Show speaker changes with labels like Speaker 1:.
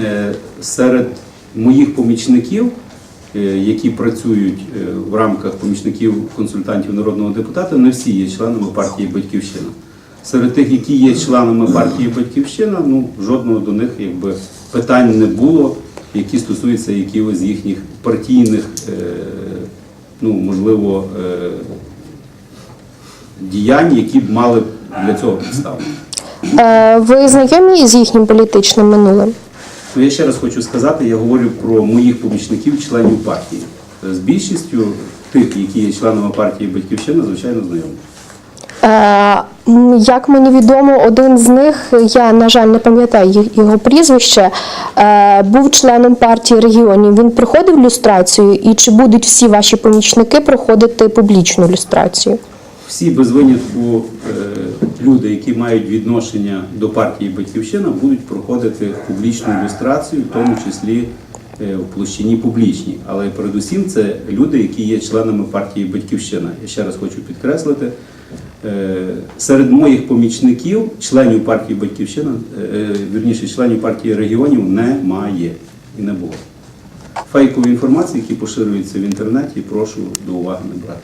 Speaker 1: е, серед моїх помічників, е, які працюють е, в рамках помічників консультантів народного депутата, не всі є членами партії Батьківщина. Серед тих, які є членами партії Батьківщина, ну жодного до них якби питань не було, які стосуються якихось їхніх партійних, ну можливо, діянь, які б мали для цього підстави.
Speaker 2: Ви знайомі з їхнім політичним минулим?
Speaker 1: Ну, я ще раз хочу сказати, я говорю про моїх помічників, членів партії. З більшістю тих, які є членами партії Батьківщина, звичайно, знайомі.
Speaker 2: Е, Як мені відомо, один з них, я, на жаль, не пам'ятаю його прізвище, е, був членом партії регіонів. Він проходив люстрацію, і чи будуть всі ваші помічники проходити публічну люстрацію?
Speaker 1: Всі без винятку е, люди, які мають відношення до партії Батьківщина, будуть проходити публічну ілюстрацію, в тому числі е, в площині публічній. Але передусім це люди, які є членами партії Батьківщина. Я ще раз хочу підкреслити. е, Серед моїх помічників, членів партії Батьківщина, е, вірніше, членів партії регіонів немає і не було. Фейкові інформації, які поширюються в інтернеті, прошу до уваги не брати.